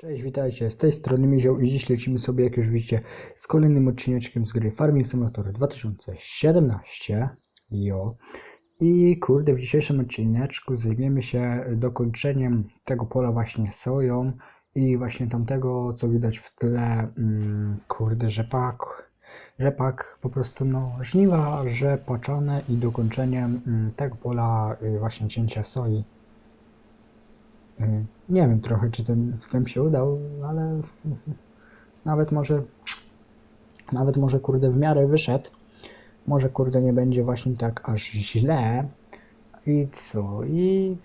Cześć, witajcie, z tej strony Mizioł i dziś lecimy sobie, jak już widzicie, z kolejnym odcineczkiem z gry Farming Simulator 2017. Jo. I kurde, w dzisiejszym odcineczku zajmiemy się dokończeniem tego pola właśnie soją i właśnie tamtego, co widać w tle, mm, kurde, rzepak, rzepak, po prostu no, żniwa rzepaczane i dokończeniem mm, tego pola y, właśnie cięcia soi. Y, Nie wiem trochę, czy ten wstęp się udał, ale nawet może, nawet może kurde w miarę wyszedł. Może kurde nie będzie właśnie tak aż źle. I co? I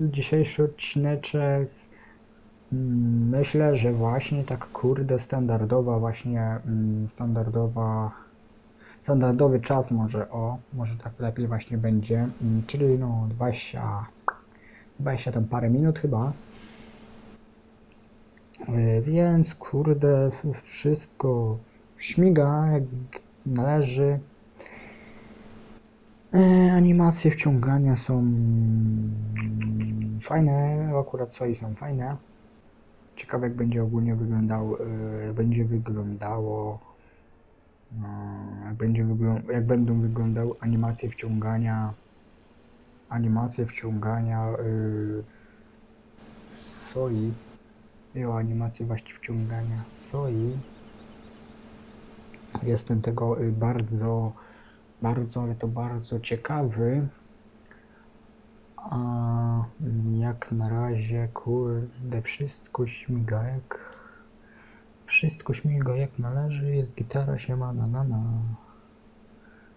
dzisiejszy odcineczek mm, myślę, że właśnie tak kurde standardowa właśnie mm, standardowa standardowy czas może o, może tak lepiej właśnie będzie, mm, czyli no 20 20 tam parę minut chyba. E, Więc kurde, wszystko śmiga jak należy. E, Animacje wciągania są fajne, akurat co i są fajne. Ciekawe jak będzie ogólnie wyglądał, e, będzie wyglądało jak, będzie wyglą- jak będą wyglądały animacje wciągania animacje wciągania yy, soi. O animację właśnie wciągania soi. Jestem tego y, bardzo bardzo, ale to bardzo ciekawy. A jak na razie kurde wszystko śmiga jak wszystko śmiga jak należy. Jest gitara się ma na na na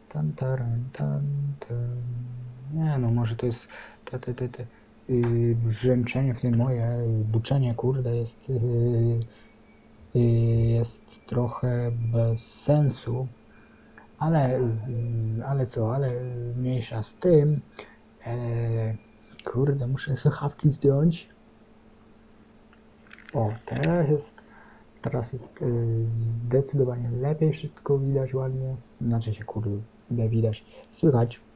Tan, taran, tan, tan. Nie no, może to jest te, te, te, te yy, brzęczenie w tym moje, yy, buczenie, kurde, jest yy, yy, jest trochę bez sensu, ale yy, ale co, ale mniejsza z tym. E, kurde, muszę słuchawki zdjąć. O, teraz jest Teraz jest zdecydowanie lepiej, wszystko widać ładnie. Znaczy się kurde, widać, słychać.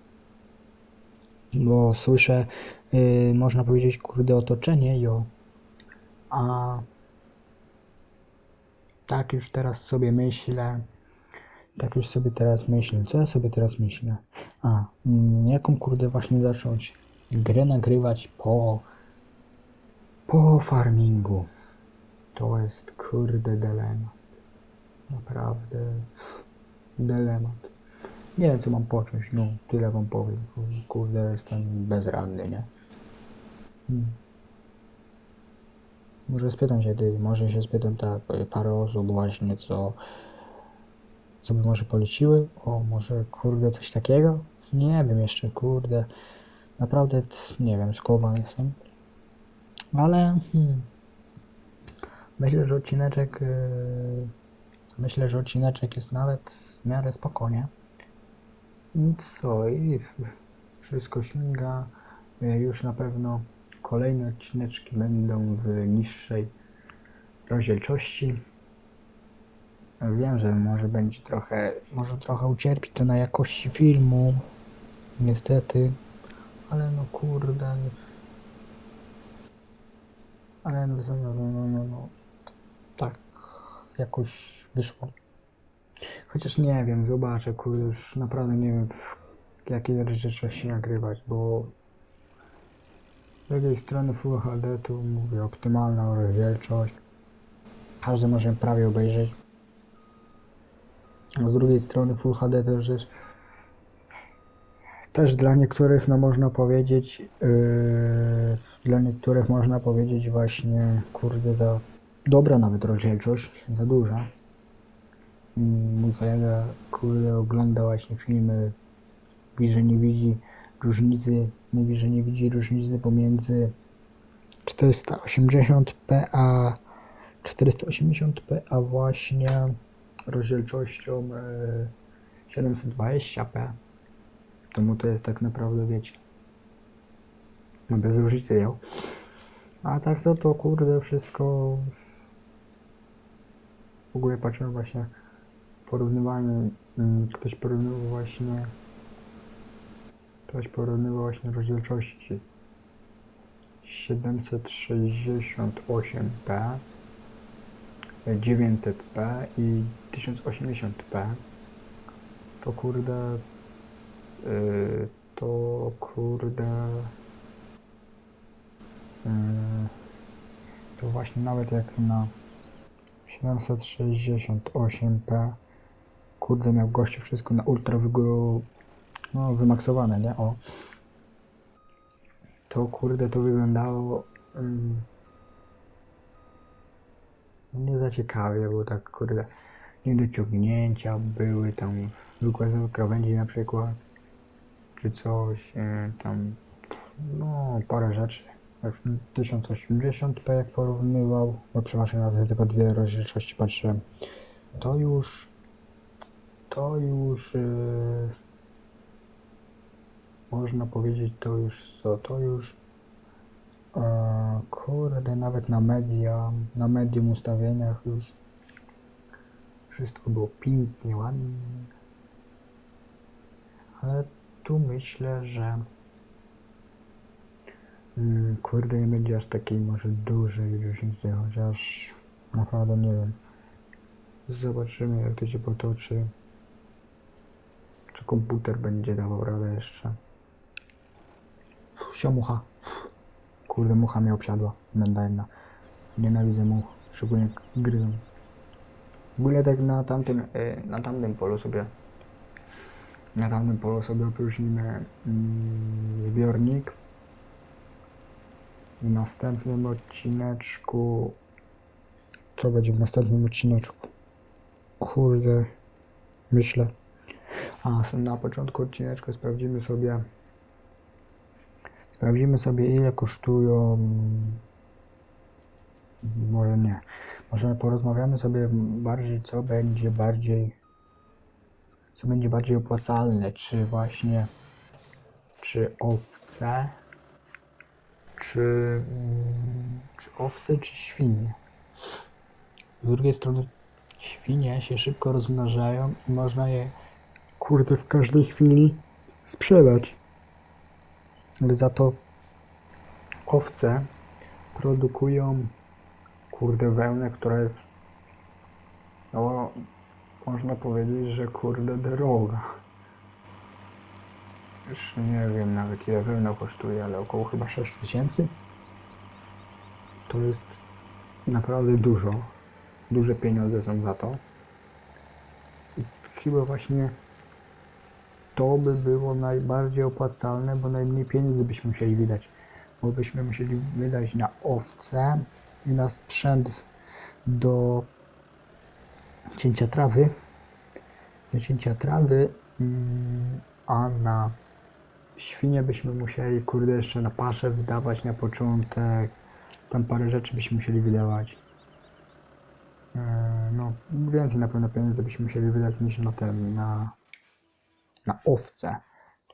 Bo słyszę, y, można powiedzieć, kurde, otoczenie, jo. A tak już teraz sobie myślę, tak już sobie teraz myślę. Co ja sobie teraz myślę? A, mm, jaką kurde właśnie zacząć grę nagrywać po po farmingu. To jest kurde dylemat. Naprawdę dylemat. Nie wiem co mam począć, no tyle wam powiem. Kurde jestem bezradny, nie? Hmm. Może spytam się ty, może się spytam tak parę osób właśnie co co by może poleciły? O, może kurde coś takiego? Nie wiem jeszcze, kurde. Naprawdę nie wiem, skowany jestem. Ale hmm, Myślę, że odcineczek. Yy, myślę, że odcineczek jest nawet w miarę spokojnie. Co? I wszystko śmiga. Yy, Już na pewno kolejne odcineczki będą w niższej rozdzielczości. Wiem, że może będzie trochę. Może trochę ucierpi to na jakości filmu. Niestety. Ale no kurde. Ale no, no, no, no, no, no. Tak jakoś wyszło. Chociaż nie wiem, zobaczę, kurde, już naprawdę nie wiem w jakiej rozdzielczości nagrywać, bo z drugiej strony Full HD tu mówię optymalna rozdzielczość. Każdy może prawie obejrzeć. A z drugiej strony Full HD już jest też dla niektórych, no można powiedzieć, yy, dla niektórych można powiedzieć właśnie, kurde, za dobra nawet rozdzielczość, za duża. Mój kolega, kurde, ogląda właśnie filmy, mówi, że nie widzi różnicy, mówi, że nie widzi różnicy pomiędzy 480p a 480p, a właśnie rozdzielczością e, 720p. To mu to jest tak naprawdę, wiecie, no bez różnicy, ją. A tak to, to kurde, wszystko w ogóle patrzyłem właśnie porównywanie, mm, ktoś porównywał właśnie ktoś porównywał właśnie rozdzielczości. 768p, 900p i 1080p, to kurde, yy, to kurde, yy, to właśnie nawet jak na 768p, kurde miał gościu wszystko na ultra wygóru, no wymaksowane, nie? O. To kurde to wyglądało mm, nie za ciekawie, bo tak kurde niedociągnięcia były tam wykładowe krawędzi na przykład czy coś e, tam no parę rzeczy jak w 1080p jak porównywał bo przepraszam na tylko dwie rozdzielczości patrzyłem to już to już yy, można powiedzieć to już co to już e, kurde nawet na media na medium ustawieniach już wszystko było pięknie ładnie ale tu myślę, że mm, kurde nie będzie aż takiej może dużej różnicy, chociaż naprawdę nie wiem. Zobaczymy jak to się potoczy. Czy komputer będzie dawał radę jeszcze. Sio mucha. Kurde mucha mnie obsiadła. Będa jedna. Nienawidzę much. Szczególnie gryzą. W tak na tamtym, y, na tamtym polu sobie na tamtym polu sobie opróżnimy mm, zbiornik. W następnym odcineczku. Co będzie w następnym odcineczku? Kurde, myślę. A na początku odcineczka sprawdzimy sobie. Sprawdzimy sobie ile kosztują. Może nie. Może porozmawiamy sobie bardziej co będzie bardziej co będzie bardziej opłacalne, czy właśnie czy owce, czy, czy owce, czy świnie. Z drugiej strony świnie się szybko rozmnażają i można je kurde w każdej chwili sprzedać. Ale za to owce produkują kurde wełnę, która jest no, można powiedzieć, że kurde droga. Już nie wiem nawet ile wełna kosztuje, ale około chyba 6 tysięcy. To jest naprawdę dużo. Duże pieniądze są za to. I chyba właśnie to by było najbardziej opłacalne, bo najmniej pieniędzy byśmy musieli wydać. Bo byśmy musieli wydać na owce i na sprzęt do cięcia trawy, do cięcia trawy, mm, a na świnie byśmy musieli, kurde, jeszcze na paszę wydawać na początek, tam parę rzeczy byśmy musieli wydawać. E, No, więcej na pewno pieniędzy byśmy musieli wydać niż na ten, na, na owce.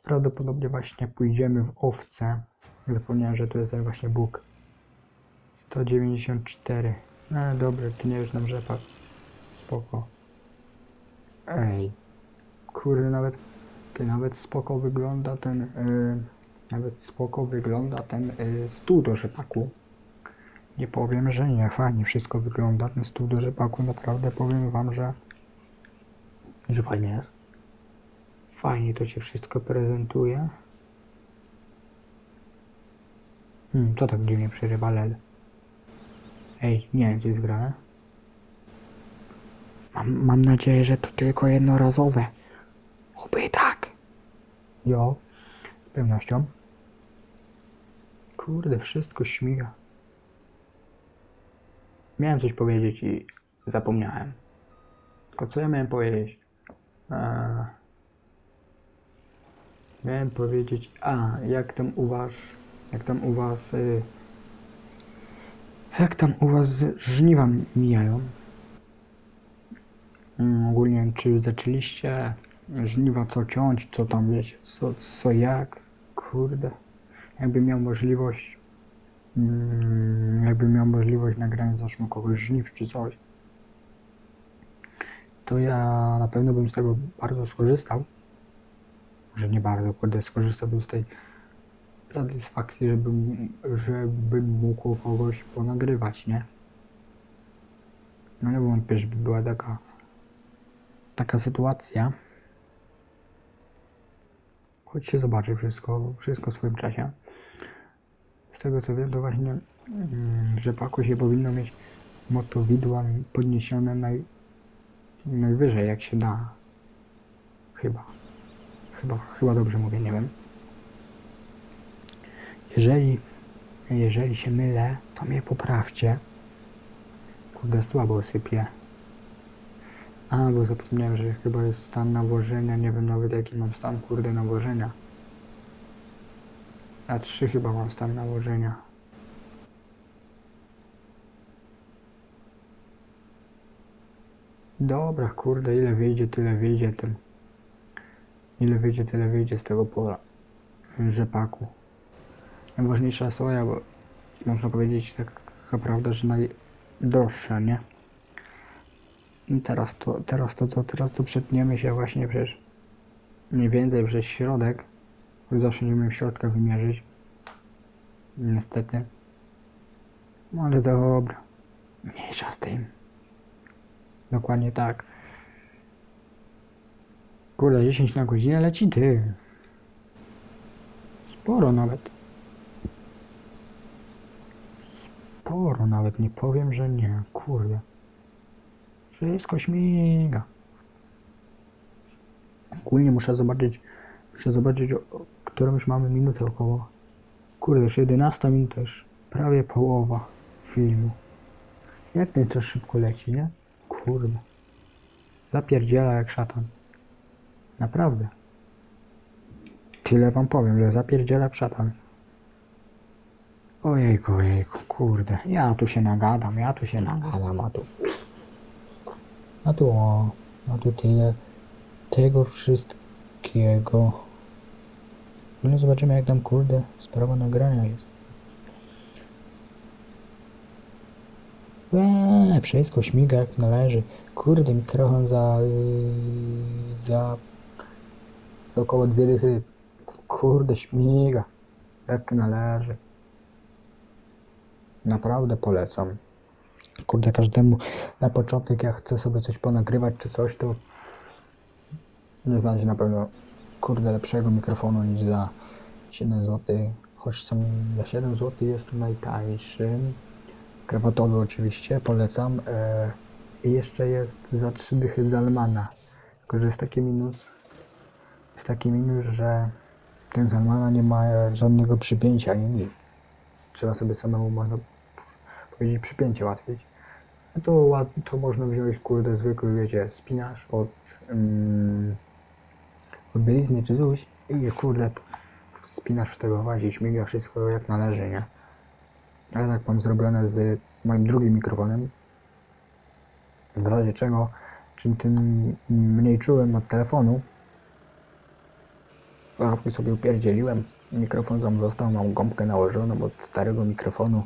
Prawdopodobnie właśnie pójdziemy w owce. Zapomniałem, że to jest ten właśnie Bóg. 194. No dobra, ty nie już nam rzepak. Spoko. Ej. Kurde, nawet, ty, nawet spoko wygląda ten, y, nawet spoko wygląda ten y, stół do rzepaku. Nie powiem, że nie, fajnie wszystko wygląda. Ten stół do rzepaku naprawdę powiem wam, że, że fajnie jest. Fajnie to się wszystko prezentuje. Hmm, co tak dziwnie przerywa lel? Ej, nie wiem, gdzie jest grane. Mam, mam nadzieję, że to tylko jednorazowe. Oby tak. Jo, z pewnością. Kurde, wszystko śmiga. Miałem coś powiedzieć i zapomniałem. Tylko co ja miałem powiedzieć? Eee, miałem powiedzieć, a jak tam u was, jak tam u was, y, jak tam u was żniwa mijają? Mm, ogólnie czy zaczęliście żniwa co ciąć, co tam wiecie, co, co jak, kurde, jakby miał możliwość, jakby miał możliwość nagrania zresztą kogoś żniw czy coś, to ja na pewno bym z tego bardzo skorzystał, może nie bardzo, kurde, skorzystałbym z tej satysfakcji, żebym, żebym mógł kogoś ponagrywać, nie? No nie wątpię, żeby była taka taka sytuacja. Choć się zobaczy wszystko, wszystko w swoim czasie. Z tego co wiem, to właśnie mm, w rzepaku się powinno mieć motowidła podniesione naj, najwyżej jak się da. Chyba. Chyba, chyba dobrze mówię, nie wiem. Jeżeli, jeżeli się mylę, to mnie poprawcie. Kurde, słabo sypie. A, bo zapomniałem, że chyba jest stan nawożenia, nie wiem nawet jaki mam stan, kurde, nawożenia. Na 3 chyba mam stan nawożenia. Dobra, kurde, ile wyjdzie, tyle wyjdzie tym. Ile wyjdzie, tyle wyjdzie z tego pola. Rzepaku. Najważniejsza soja, bo można powiedzieć taka prawda, że najdroższa, nie? I teraz to, teraz to co? Teraz to przetniemy się właśnie przez mniej więcej przez środek. Zawsze nie umiem środka wymierzyć. Niestety. No ale dobra. Mniejsza z tym. Dokładnie tak. Kurde, 10 na godzinę leci ty. Sporo nawet. Sporo nawet, nie powiem, że nie. Kurde. Wszystko śmiga. Ogólnie muszę zobaczyć, muszę zobaczyć, o, o którą już mamy minutę około. Kurde, już 11 minut już. Prawie połowa filmu. Jak ten czas szybko leci, nie? Kurde. Zapierdziela jak szatan. Naprawdę. Tyle wam powiem, że zapierdziela jak szatan. Ojejku, ojejku, kurde. Ja tu się nagadam, ja tu się nagadam, a tu... A tu o, a tu tyle tego wszystkiego. No zobaczymy jak tam kurde sprawa nagrania jest. Eee, wszystko śmiga jak należy. Kurde, mikrofon za... Yy, za... około dwie dychy. Kurde, śmiga. Jak należy. Naprawdę polecam. Kurde, każdemu na początek jak chce sobie coś ponagrywać czy coś, to nie znajdzie na pewno kurde lepszego mikrofonu niż za 7 zł. Choć sam za 7 zł jest najtańszy. Krawatowy oczywiście, polecam. E, I jeszcze jest za 3 dychy Zalmana. Tylko, że jest taki minus, jest taki minus, że ten Zalmana nie ma żadnego przypięcia ani nic. Trzeba sobie samemu można powiedzieć przypięcie łatwiej. No to, to można wziąć kurde zwykły, wiecie, spinasz od, mm, od bielizny czy coś i kurde spinasz w tego właśnie, śmiga wszystko jak należy, nie? Ja tak mam zrobione z moim drugim mikrofonem. W razie czego, czym tym mniej czułem od telefonu, Słuchawki sobie upierdzieliłem, mikrofon sam został, mam gąbkę nałożoną od starego mikrofonu.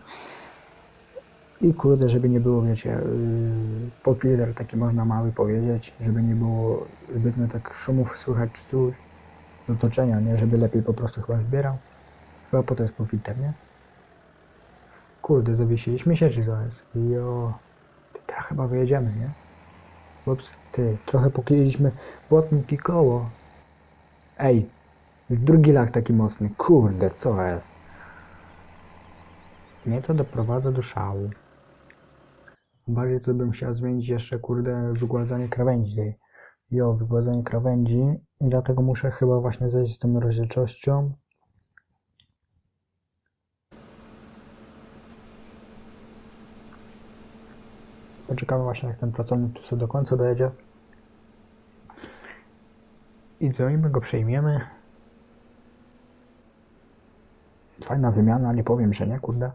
I kurde, żeby nie było, wiecie, yy, podfilter taki można mały powiedzieć, żeby nie było zbytnio tak szumów słychać czy coś z otoczenia, nie? Żeby lepiej po prostu chyba zbierał. Chyba po to jest podfilter, nie? Kurde, zawiesiliśmy się czy co jest? Jo, teraz chyba wyjedziemy, nie? Ups, ty, trochę pokryliśmy błotniki koło. Ej, drugi lak taki mocny, kurde, co jest? Mnie to doprowadza do szału. Bardziej to bym chciał zmienić jeszcze, kurde, wygładzanie krawędzi. Jo, wygładzanie krawędzi. I dlatego muszę chyba właśnie zejść z tą rozdzielczością. Poczekamy właśnie, jak ten pracownik tu sobie do końca dojedzie. I co, i my go przejmiemy. Fajna wymiana, nie powiem, że nie, kurde.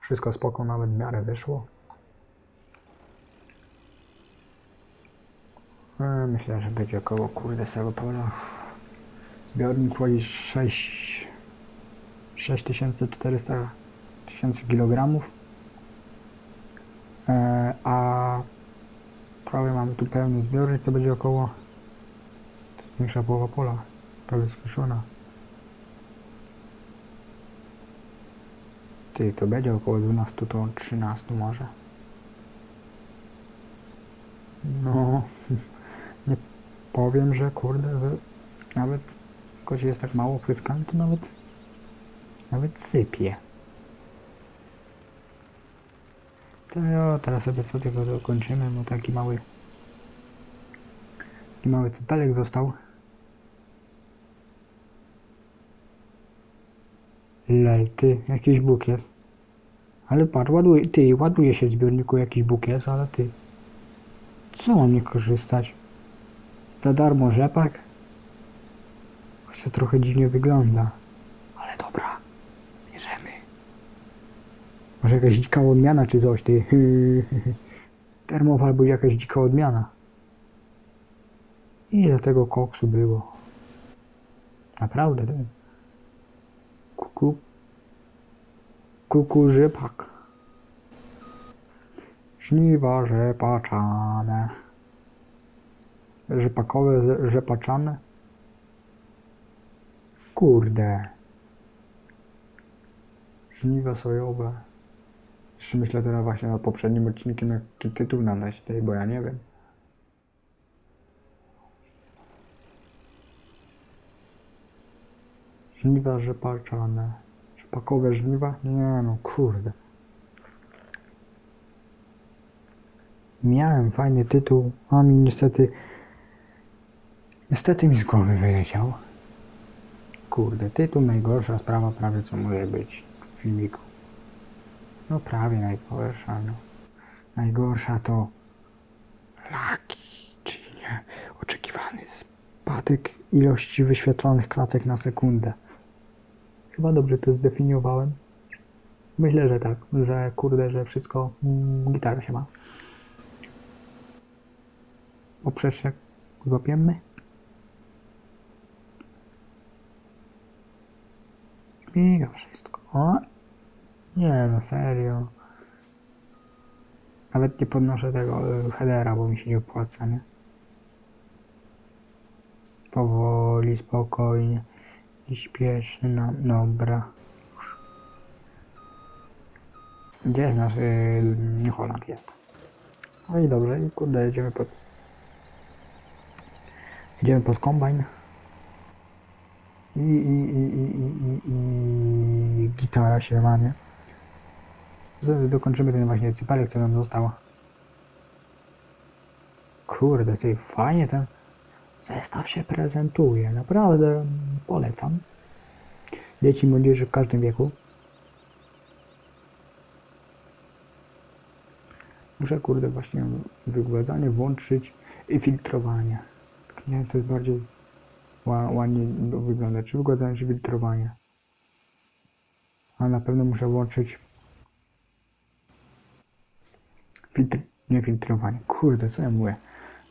Wszystko spoko, nawet w miarę wyszło. E, Myślę, że będzie około kurde z tego pola. Zbiornik 6 6400 tysięcy kilogramów. E, a prawie mamy tu pełny zbiornik, to będzie około większa połowa pola. Prawie skoszona. Ty, to będzie około 12 ton, 13 może. No, nie powiem, że kurde, że nawet choć jest tak mało pryskany, to nawet nawet sypie. To jo, teraz sobie co tylko dokończymy, bo taki mały taki mały cypelek został. Lej, ty, jakiś bóg jest. Ale patrz, ładuje, ty, ładuje się w zbiorniku jakiś bóg jest, ale ty. Co mam nie korzystać? Za darmo rzepak? Choć to trochę dziwnie wygląda. Ale dobra, bierzemy. Może jakaś dzika odmiana czy coś, ty. Termow albo jakaś dzika odmiana. Ile tego koksu było? Naprawdę, ty. Kuku. Kuku rzepak. Żniwa rzepaczane. Rzepakowe, ze- rzepaczane. Kurde. Żniwa sojowe. Jeszcze myślę teraz właśnie nad poprzednim odcinkiem, jaki tytuł tej, bo ja nie wiem. Żniwa rzepaczane. Rzepakowe żniwa? Nie no, kurde. Miałem fajny tytuł, a mi niestety... Niestety mi z głowy wyleciał. Kurde, tytuł najgorsza sprawa prawie co może być w filmiku. No prawie najgorsza, no. Najgorsza to laki, czyli nie, oczekiwany spadek ilości wyświetlonych klatek na sekundę. Chyba dobrze to zdefiniowałem. Myślę, że tak, że kurde, że wszystko mm, gitara się ma. Poprzeczek złapiemy. Miga wszystko. O! Nie no, serio. Nawet nie podnoszę tego y, headera, bo mi się nie opłaca, nie? Powoli, spokojnie. I śpieszy nam, dobra. Gdzie jest nasz yy, jest? No i dobrze, i kurde, jedziemy pod... Jedziemy pod kombajn. I, i, i, i, i, i, i gitara się ma, nie? Dokończymy ten właśnie cypelek, co nam został. Kurde, ty fajnie ten zestaw się prezentuje. Naprawdę polecam. Dzieci, młodzieży w każdym wieku. Muszę kurde właśnie wygładzanie włączyć i filtrowanie. Nie wiem co jest bardziej ła- ładnie wygląda. Czy wygładzanie, czy filtrowanie. Ale na pewno muszę włączyć filtr... nie filtrowanie. Kurde, co ja mówię?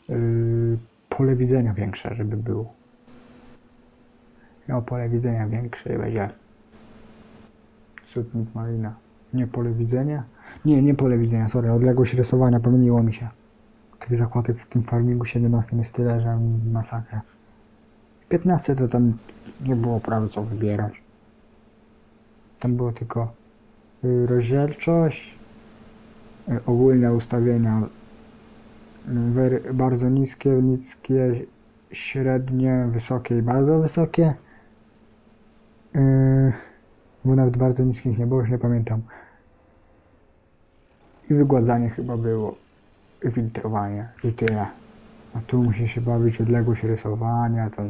Yy, pole widzenia większe, żeby było. Miał pole widzenia większe i będzie cudnik malina. Nie pole widzenia? Nie, nie pole widzenia, sorry, odległość rysowania, pomyliło mi się. Tych zakładek w tym farmingu 17 jest tyle, że masakra. 15 to tam nie było prawie co wybierać. Tam było tylko y, rozdzielczość, y, ogólne ustawienia bardzo niskie, niskie, średnie, wysokie i bardzo wysokie. Yy, bo nawet bardzo niskich nie było, już nie pamiętam. I wygładzanie chyba było. I filtrowanie. I tyle. A tu musi się bawić odległość rysowania, to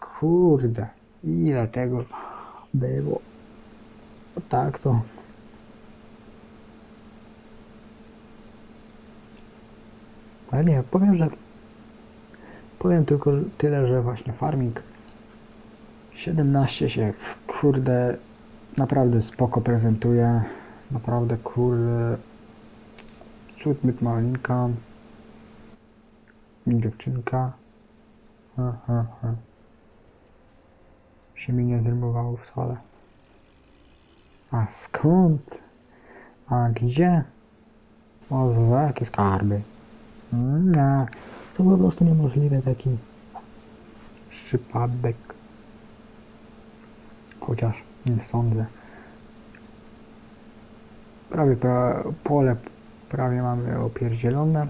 kurde, ile tego było. No tak to. Ale nie, powiem, że powiem tylko tyle, że właśnie farming 17 się kurde naprawdę spoko prezentuje. Naprawdę kurde cud myt malinka dziewczynka ha, ha, ha. się mi nie zrymowało wcale a skąd? a gdzie? o jakie skarby Nie, to po prostu niemożliwe taki przypadek Chociaż nie sądzę. Prawie pra, pole prawie mamy opierdzielone.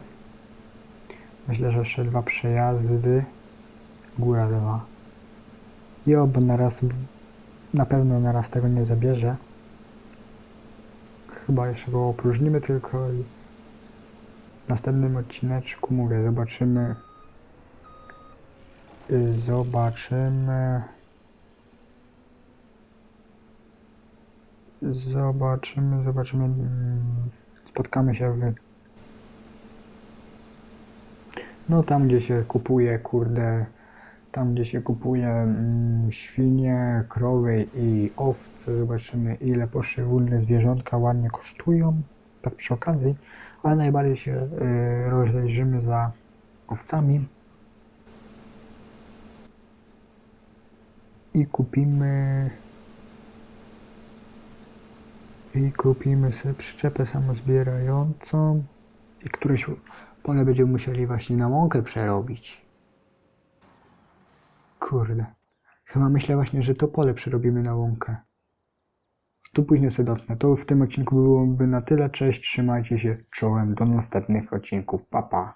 Myślę, że jeszcze dwa przejazdy. Góra dwa. Jo, bo naraz na pewno naraz tego nie zabierze. Chyba jeszcze go opróżnimy tylko i w następnym odcineczku mówię, zobaczymy y, zobaczymy zobaczymy, zobaczymy mm, spotkamy się w no tam gdzie się kupuje kurde tam gdzie się kupuje mm, świnie, krowy i owce zobaczymy ile poszczególne zwierzątka ładnie kosztują. Tak przy okazji ale najbardziej się y, rozejrzymy za owcami i kupimy i kupimy sobie przyczepę samozbierającą i któreś pole będziemy musieli właśnie na łąkę przerobić. Kurde. Chyba myślę właśnie, że to pole przerobimy na łąkę. Tu później sobie dotknę. To w tym odcinku byłoby na tyle. Cześć, trzymajcie się czołem. Do następnych odcinków. Pa, pa.